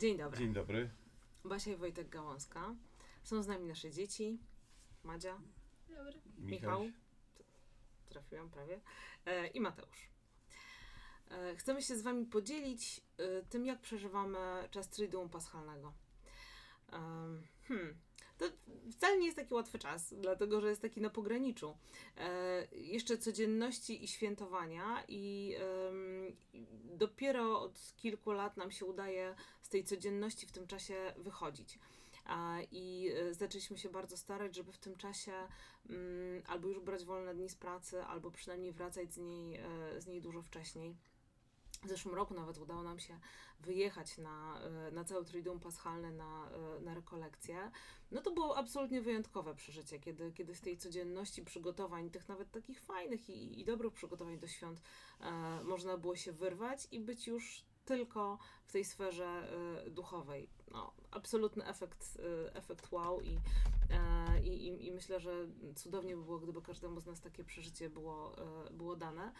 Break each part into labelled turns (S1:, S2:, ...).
S1: Dzień dobry.
S2: Dzień dobry.
S1: Basia i Wojtek Gałązka. Są z nami nasze dzieci. Madzia,
S3: Dobry.
S1: Michał. trafiłam prawie, e, i Mateusz. E, chcemy się z Wami podzielić e, tym, jak przeżywamy czas Triduum Paschalnego. Wcale nie jest taki łatwy czas, dlatego że jest taki na pograniczu. E, jeszcze codzienności i świętowania, i dopiero od kilku lat nam się udaje z tej codzienności w tym czasie wychodzić. I e, zaczęliśmy się bardzo starać, żeby w tym czasie mm, albo już brać wolne dni z pracy, albo przynajmniej wracać z niej, e, z niej dużo wcześniej. W zeszłym roku nawet udało nam się wyjechać na, e, na cały Triduum Paschalne, na, e, na rekolekcję. No to było absolutnie wyjątkowe przeżycie, kiedy, kiedy z tej codzienności przygotowań, tych nawet takich fajnych i, i dobrych przygotowań do świąt, e, można było się wyrwać i być już tylko w tej sferze e, duchowej. No, absolutny efekt, efekt wow i, i, i, myślę, że cudownie by było, gdyby każdemu z nas takie przeżycie było, było dane.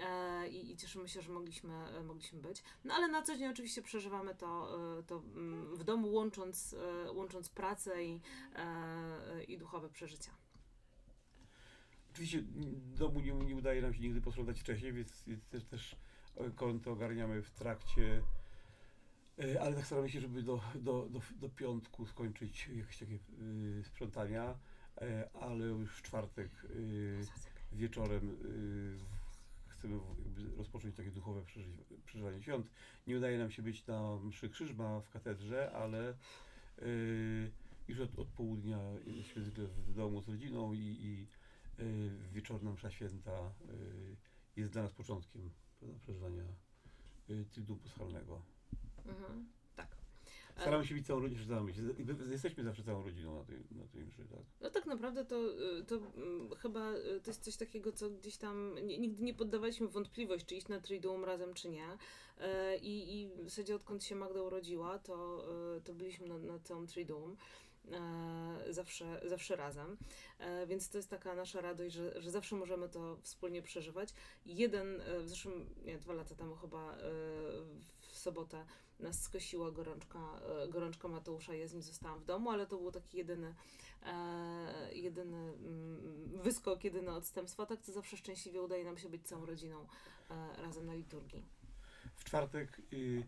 S1: E, i, I cieszymy się, że mogliśmy, e, mogliśmy być. No ale na co dzień oczywiście przeżywamy to, e, to mm, w domu, łącząc, łącząc pracę i, i duchowe przeżycia.
S2: Oczywiście domu nie, nie udaje nam się nigdy posprzątać wcześniej, więc, więc też, też konto ogarniamy w trakcie. Ale tak staramy się, żeby do, do, do, do piątku skończyć jakieś takie y, sprzątania, e, ale już w czwartek y, wieczorem y, chcemy rozpocząć takie duchowe przeży- przeżywanie świąt. Nie udaje nam się być na mszy krzyżma w katedrze, ale y, już od, od południa jesteśmy zwykle w domu z rodziną i, i y, wieczorna msza święta y, jest dla nas początkiem przeżywania y, Triduum Paschalnego.
S1: Mhm,
S2: Staramy się być całą rodziną, staramy się, jesteśmy zawsze całą rodziną na tej, na tej mszy, tak?
S1: No tak naprawdę to, y, to mm, chyba y, to jest coś takiego, co gdzieś tam nie- nigdy nie poddawaliśmy wątpliwość, czy iść na Triduum razem, czy nie. E, I, i w zasadzie odkąd się Magda urodziła, to, y, to byliśmy na, na całym Triduum. E, zawsze, zawsze razem. E, więc to jest taka nasza radość, że, że zawsze możemy to wspólnie przeżywać. Jeden, e, w zeszłym, nie, dwa lata temu chyba w sobotę nas skosiła gorączka, e, gorączka Mateusza, ja z nim zostałam w domu, ale to był taki jedyny, e, jedyny mm, wyskok, jedyne odstępstwo. Tak to zawsze szczęśliwie udaje nam się być całą rodziną e, razem na liturgii.
S2: W czwartek y,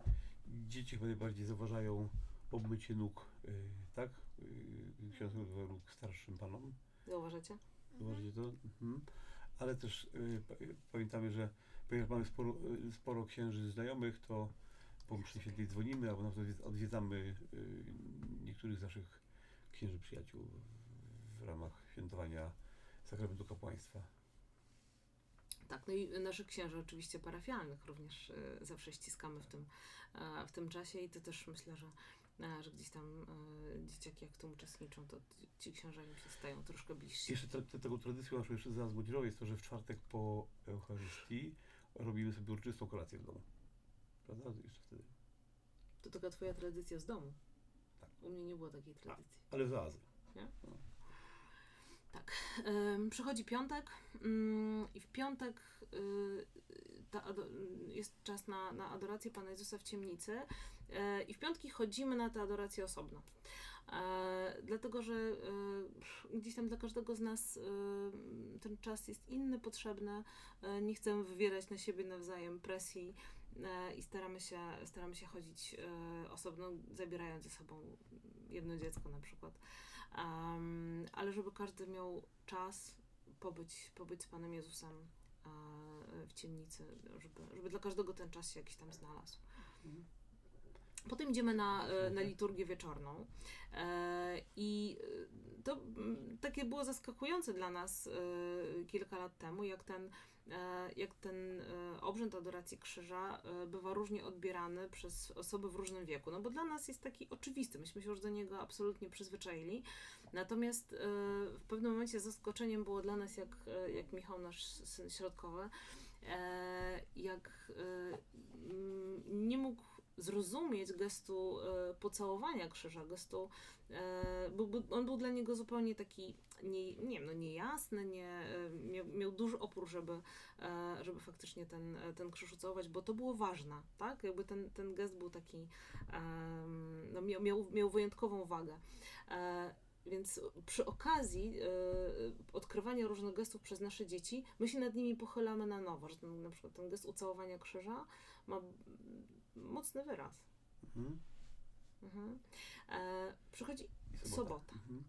S2: dzieci chyba najbardziej zauważają obmycie nóg, y, tak? Y, ksiądz nóg starszym panom.
S1: Zauważacie?
S2: Zauważycie to? Mhm. Ale też y, y, pamiętamy, że ponieważ mamy sporo, y, sporo księży znajomych, to po mszy świętej dzwonimy, albo nawet odwiedz- odwiedzamy y, niektórych z naszych księży przyjaciół w, ramach świętowania sakramentu kapłaństwa.
S1: Tak, no i naszych księży oczywiście parafialnych również e, zawsze ściskamy w tym, w tym czasie i to też myślę, że, że gdzieś tam e, dzieciaki jak w tym uczestniczą, to ci księża im się stają troszkę bliżsi.
S2: Jeszcze te, te, taką tradycją naszą jeszcze zaraz Młodzieżowej jest to, że w czwartek po Eucharystii robimy sobie uroczystą kolację w domu. Prawda? Jeszcze wtedy.
S1: To taka twoja tradycja z domu.
S2: Tak.
S1: U mnie nie było takiej tradycji.
S2: Ale z oazy.
S1: Ym, Przychodzi piątek ym, i w piątek y, ta, jest czas na, na adorację Pana Jezusa w ciemnicy e, i w piątki chodzimy na tę adorację osobno. E, dlatego, że e, gdzieś tam dla każdego z nas ten czas jest inny, potrzebny. Nie chcemy wywierać na siebie nawzajem presji i staramy się, staramy się chodzić e, osobno, zabierając ze sobą jedno dziecko na przykład. Ale żeby każdy miał czas pobyć, pobyć z Panem Jezusem e, w ciemnicy, żeby, żeby dla każdego ten czas się jakiś tam znalazł. Potem idziemy na, e, na liturgię wieczorną e, i e, to mm, takie było zaskakujące dla nas kilka lat temu, jak ten, jak ten obrzęd adoracji krzyża bywa różnie odbierany przez osoby w różnym wieku. No bo dla nas jest taki oczywisty, myśmy się już do niego absolutnie przyzwyczaili. Natomiast w pewnym momencie zaskoczeniem było dla nas, jak, jak Michał, nasz syn środkowy, jak e, mm, nie mógł zrozumieć gestu e, pocałowania krzyża, gestu, e, był, on był dla niego zupełnie taki, nie, nie wiem, no niejasny, nie, e, miał, miał duży opór, żeby, żeby faktycznie ten, ten krzyż ucałować, bo to było ważne, tak? Jakby ten, ten gest był taki, no miał, miał, miał wyjątkową wagę. Więc przy okazji odkrywania różnych gestów przez nasze dzieci, my się nad nimi pochylamy na nowo, że ten, na przykład ten gest ucałowania krzyża ma mocny wyraz.
S2: Mhm.
S1: Mhm. E, przychodzi
S2: I
S1: Sobota.
S2: Mhm.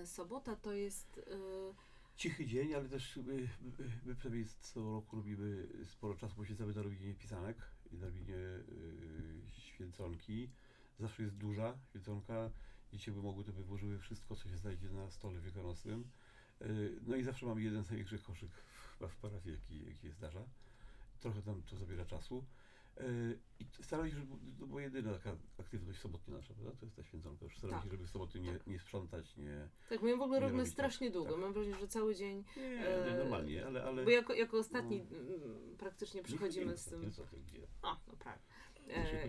S1: e, sobota, to jest e,
S2: Cichy dzień, ale też my, my- my przynajmniej co roku robimy sporo czasu poświęcamy na robienie pisanek i na robienie y, święconki. Zawsze jest duża święconka. Dzieci by mogły, to by włożyły wszystko, co się znajdzie na stole wielkanocnym. Y, no i zawsze mamy jeden z największych koszyk chyba w parafii, jaki, jaki się zdarza. Trochę tam to zabiera czasu. Y, I staramy się, żeby to była jedyna taka aktywność sobotnia nasza, prawda? To jest ta święconka. Już staramy
S1: Tak.
S2: się, żeby w soboty nie,
S1: Tak.
S2: nie sprzątać, nie...
S1: tak, my w ogóle robimy
S2: robić tak,
S1: strasznie długo.
S2: tak.
S1: Mam wrażenie, że cały dzień,
S2: Nie,
S1: E,
S2: nie normalnie, ale... ale...
S1: bo jako, jako ostatni
S2: No.
S1: mm, praktycznie
S2: Nie
S1: przychodzimy
S2: chodzimy
S1: z tym.
S2: Nie, co ty, gdzie?
S1: O, no prawie. E,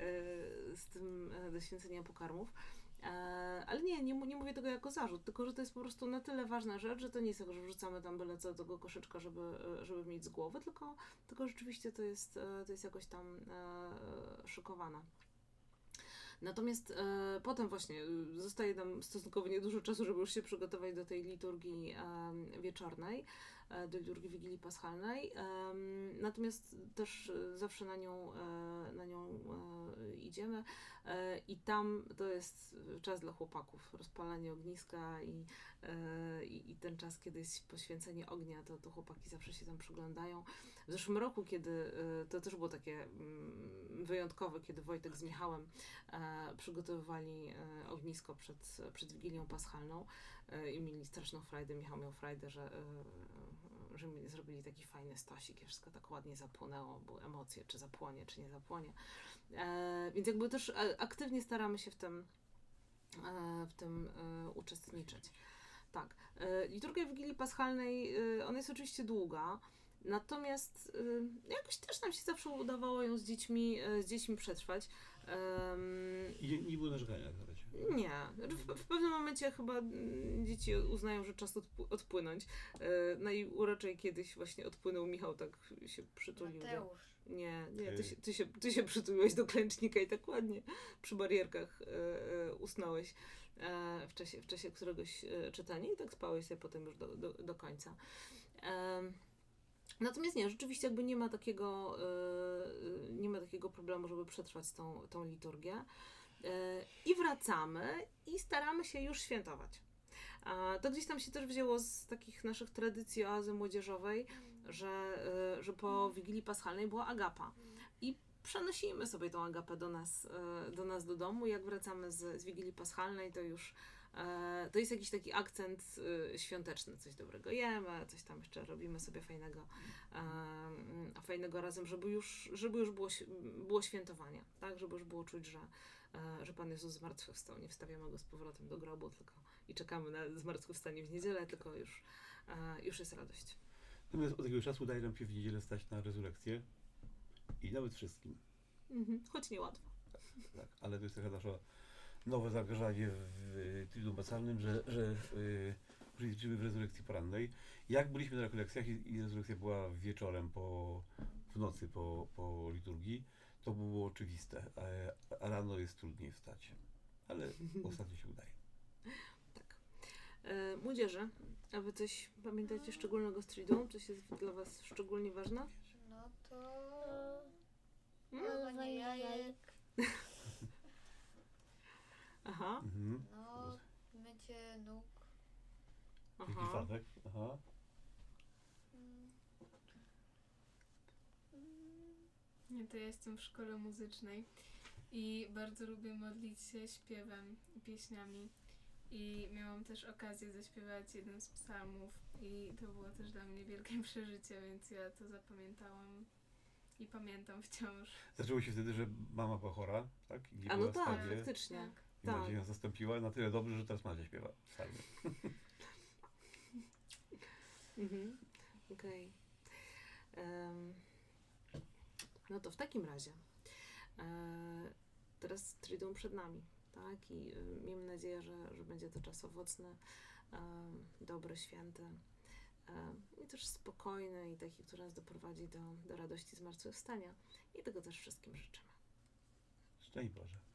S1: e, z tym e, do święcenia pokarmów. E, ale nie, nie, nie mówię tego jako zarzut, tylko że to jest po prostu na tyle ważna rzecz, że to nie jest tak, że wrzucamy tam byle co do tego koszyczka, żeby, e, żeby mieć z głowy, tylko, tylko rzeczywiście to jest, e, to jest jakoś tam e, szykowane. Natomiast e, potem właśnie e, zostaje nam stosunkowo niedużo czasu, żeby już się przygotować do tej liturgii em, wieczornej, e, do liturgii Wigilii Paschalnej. Natomiast też zawsze na nią, e, na nią e, idziemy i tam to jest czas dla chłopaków, rozpalanie ogniska i, i, i ten czas, kiedy jest poświęcenie ognia, to, to chłopaki zawsze się tam przyglądają. W zeszłym roku, kiedy to też było takie mm, wyjątkowe, kiedy Wojtek z Michałem przygotowywali ognisko przed, przed Wigilią Paschalną i mieli straszną frajdę. Michał miał frajdę, że, że mi zrobili taki fajny stosik, wszystko tak ładnie zapłonęło, były emocje, czy zapłonie, czy nie zapłonie. E, więc jakby też e, aktywnie staramy się w tym, e, w tym e, uczestniczyć. Tak. E, Liturgia Wigilii Paschalnej, e, ona jest oczywiście długa, natomiast jakoś też nam się zawsze udawało ją z dziećmi, z dziećmi przetrwać. Em,
S2: I nie, było narzekania na razie.
S1: Nie. W, w pewnym momencie chyba dzieci uznają, że czas odpł- odpłynąć. E, No i uroczej kiedyś właśnie odpłynął Michał, tak się przytulił. do-
S3: Mateusz.
S1: Nie, nie, ty się, ty, się, ty się przytuliłeś do klęcznika i tak ładnie przy barierkach e, e, usnąłeś e, w, czasie, w czasie któregoś e, czytania i tak spałeś sobie potem już do, do, do końca. Em, Natomiast nie, rzeczywiście jakby nie ma takiego, e, nie ma takiego problemu, żeby przetrwać tą, tą liturgię. I wracamy i staramy się już świętować. To gdzieś tam się też wzięło z takich naszych tradycji oazy młodzieżowej, że, e, że po Wigilii Paschalnej była agapa. I przenosimy sobie tą agapę do nas, e, do nas do domu. Jak wracamy z, z Wigilii Paschalnej, to już e, to jest jakiś taki akcent świąteczny. Coś dobrego jemy, coś tam jeszcze robimy sobie fajnego, fajnego razem, żeby już, żeby już było, było świętowanie, tak? Żeby już było czuć, że, e, że Pan Jezus zmartwychwstał. Nie wstawiamy go z powrotem do grobu, tylko i czekamy na zmartwychwstanie w niedzielę, tylko już, e, już jest radość.
S2: Natomiast od jakiegoś czasu udaje nam się w niedzielę stać na rezurekcję i nawet wszystkim.
S1: Mhm. Choć niełatwo.
S2: Tak, ale to jest taka nasza nowe zaangażowanie w Triduum Bacalnym, że, że yy, uczestniczymy w rezurekcji porannej. Jak byliśmy na rekolekcjach i, i rezurekcja była wieczorem, po, w nocy po, po liturgii, to było oczywiste, a, a rano jest trudniej wstać. Ale ostatnio się udaje.
S1: Tak. E, młodzieży, a wy coś pamiętacie szczególnego z Triduum? Coś jest dla was szczególnie ważne?
S3: No to...
S1: Hmm?
S3: Malowanie jajek,
S1: Aha,
S2: Mhm.
S3: no mycie nóg.
S2: Jaki
S1: aha.
S2: fatek? Aha.
S3: Mm.
S4: Nie, to ja jestem w szkole muzycznej i bardzo lubię modlić się śpiewem i pieśniami. I miałam też okazję zaśpiewać jeden z psalmów i to było też dla mnie wielkie przeżycie, więc ja to zapamiętałam i pamiętam wciąż.
S2: Zaczęło się wtedy, że mama była chora, tak? I nie
S1: A
S2: była
S1: no
S2: w
S1: tak,
S2: stanie.
S1: faktycznie.
S4: Tak.
S2: I
S1: tak.
S2: Macie ją zastąpiła na tyle dobrze, że teraz Macie śpiewa psalmy.
S1: Mhm. Okej. Em, No to w takim razie e, teraz Triduum przed nami, tak? I e, miejmy nadzieję, że, że będzie to czas owocny, e, dobry, święty e, i też spokojny i taki, który nas doprowadzi do, do radości zmartwychwstania. I tego też wszystkim życzymy.
S2: Szczęść Boże.